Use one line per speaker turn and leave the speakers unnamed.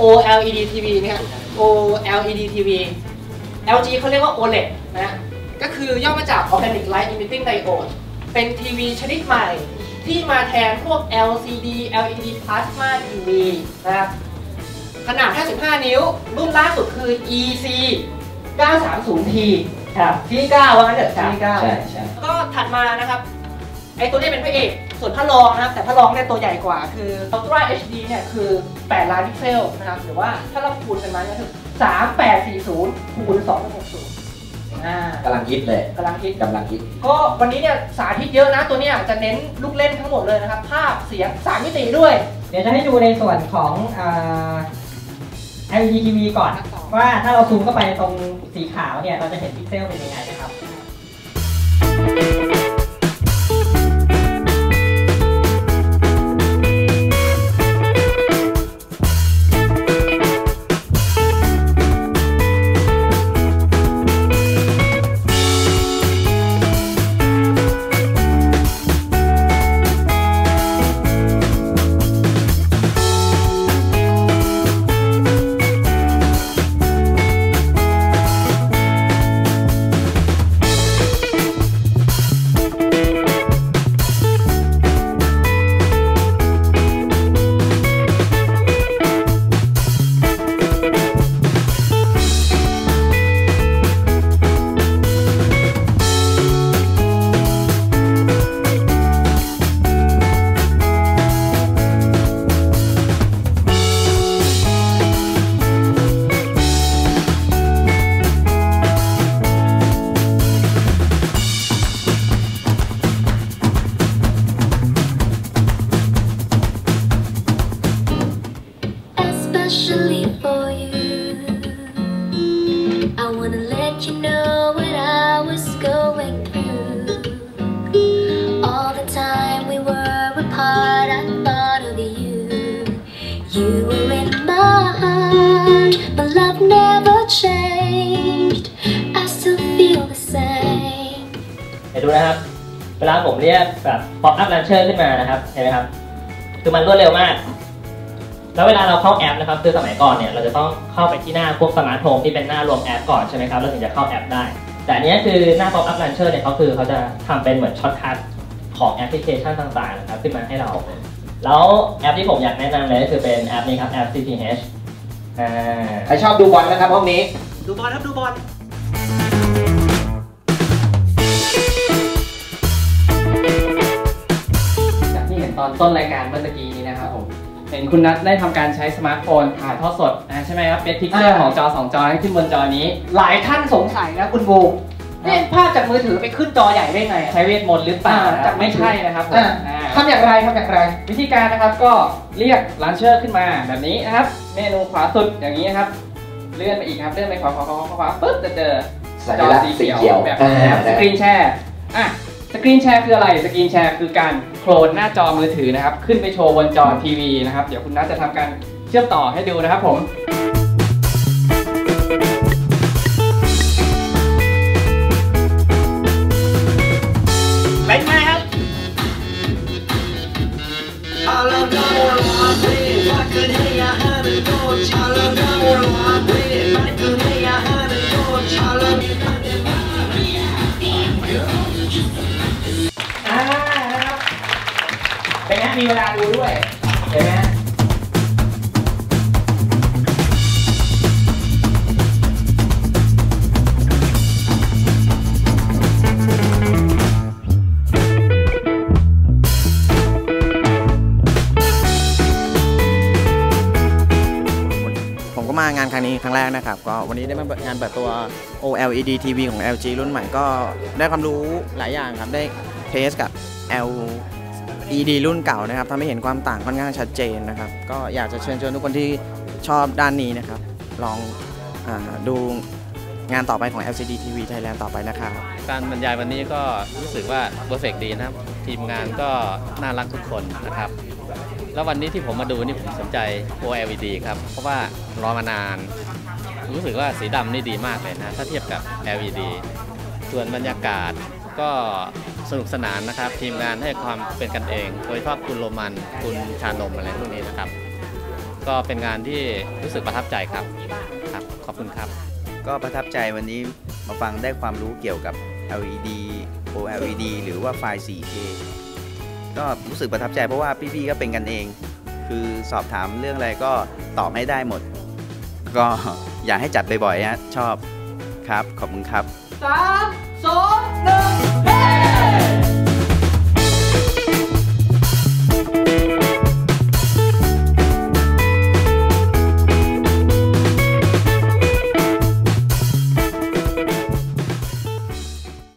คือ LG OLED TV นะฮะ OLED TV LG เขาเรียกว่า OLED นะฮะก็คือย่อมาจาก Organic Light Emitting Diode เป็นทีวีชนิดใหม่ที่มาแทนพวก LCD LED Plasma TV นะครับขนาด 55 นิ้ว รุ่นล่าสุดคือ EC 930T ครับที่9ว่างั้นเถอะที่9
ใช่ใช่
ก็ถัดมานะครับ ไอตัวนี้เป็นพระเอก ส่วนพระรองนะครับ แต่พระรองเนี่ยตัวใหญ่กว่า คือ Ultra HD เนี่ยคือ 8 ล้านพิกเซลนะครับ หรือว่าถ้าเราคูณกันมาเนี่ยคือ 3840คูณ260อ่ากำ
ลังฮิตเลย
กำลังคิด
กำลังฮิต
ก็วันนี้เนี่ยสาธิตเยอะนะ ตัวเนี้ยจะเน้นลูกเล่นทั้งหมดเลยนะครับ ภาพ เสียง 3 มิติด้วย
เดี๋ยวจะให้ดูในส่วนของอ่า LED TV ก่อน ว่าถ้าเราซูมเข้าไปตรงสีขาวเนี่ย เราจะเห็นพิกเซลเป็นยังไงนะครับ
let you know what I was going through. All the time we were apart, I thought of you. You were in my heart, but love never changed. I still feel the same.
เดี๋ยวดูนะครับ เวลาผมเรียกแบบ pop up launcher ขึ้นมานะครับ เห็นไหมครับ คือมันรวดเร็วมาก แล้วเวลาเราเข้าแอปนะครับคือสมัยก่อนเนี่ยเราจะต้องเข้าไปที่หน้าพวกสมาร์ทโฮมที่เป็นหน้ารวมแอปก่อนใช่ไหมครับเราถึงจะเข้าแอปได้ แต่อันเนี้ยคือหน้า pop up launcher เนี่ยเขาคือเขาจะทำเป็นเหมือนช็อตคัทของแอปพลิเคชันต่างๆนะครับขึ้นมาให้เรา แล้วแอปที่ผมอยากแนะนำเลยก็คือเป็นแอปนี้ครับแอป CTH อ่า
ใครชอบดูบอลนะครับห้องนี้
ดูบอลครับดูบอล
จากที่เห็นตอนต้นรายการเมื่อตะกี้นี้นะครับผม เห็นคุณนัทได้ทำการใช้สมาร์ทโฟนถ่ายทอดสดนะใช่ไหมครับเป็นพิกเซล
อ่า
ของจอ 2 จอที่ขึ้นบนจอนี้
หลายท่านสงสัยนะคุณบูนี่ภาพจากมือถือไปขึ้นจอใหญ่ได้ไง
ใช้เวทมนต์หรือเปล่า
อ่า
นะครับไม่ใช่นะครับผม
อ่า
อ่า
ทำอย่างไรทำอย่างไร
วิธีการนะครับก็เรียกลันเชอร์ขึ้นมาแบบนี้นะครับ เมนูขวาสุดอย่างนี้นะครับ เลื่อนไปอีกครับ เลื่อนไปขวาขวาขวาขวาขวาปุ๊บจะเจอ
สัญ
จอ
ลักษณ์
สี
สี
เขียว
เขียว
แบบ
อ่า
นี้นะครับส
นะ
กรีนแชร์อะ สกรีนแชร์คืออะไร สกรีนแชร์คือการโคลนหน้าจอมือถือนะครับ ขึ้นไปโชว์บนจอทีวีนะครับ เดี๋ยวคุณน้าจะทำการเชื่อมต่อให้ดูนะครับผม
เป็นไงครับ
เป็นไงมีเวลาดูด้วย เห็นไหมฮะ
ผมก็มางานครั้งนี้ครั้งแรกนะครับก็วันนี้ได้มางานเปิดตัว OLED TV ของ LG รุ่นใหม่ก็ได้ความรู้หลายอย่างครับ ได้เทสกับ L ED รุ่นเก่านะครับทำให้เห็นความต่างค่อนข้างชัดเจนนะครับ ก็อยากจะเชิญชวนทุกคนที่ชอบด้านนี้นะครับ ลองอาดูงานต่อไปของ LCD TV Thailand ต่อไปนะครับ
การบรรยายวันนี้ก็รู้สึกว่าเพอร์เฟกดีนะครับ ทีมงานก็น่ารักทุกคนนะครับ แล้ววันนี้ที่ผมมาดูนี่ผมสนใจ OLED ครับ เพราะว่ารอมานาน รู้สึกว่าสีดำนี่ดีมากเลยนะ ถ้าเทียบกับ LED ส่วนบรรยากาศ ก็สนุกสนานนะครับ ทีมงานให้ความเป็นกันเอง โดยเฉพาะคุณโรมันคุณชานมอะไรพวกนี้นะครับ ก็เป็นงานที่รู้สึกประทับใจครับครับ ขอบคุณครับ
ก็ประทับใจวันนี้มาฟังได้ความรู้เกี่ยวกับ LED OLED หรือว่าไฟล์ 4K ก็รู้สึกประทับใจเพราะว่าพี่ๆก็เป็นกันเอง คือสอบถามเรื่องอะไรก็ตอบให้ได้หมด ก็อยากให้จัดบ่อยๆฮะชอบครับ ขอบคุณครับ
สามสอง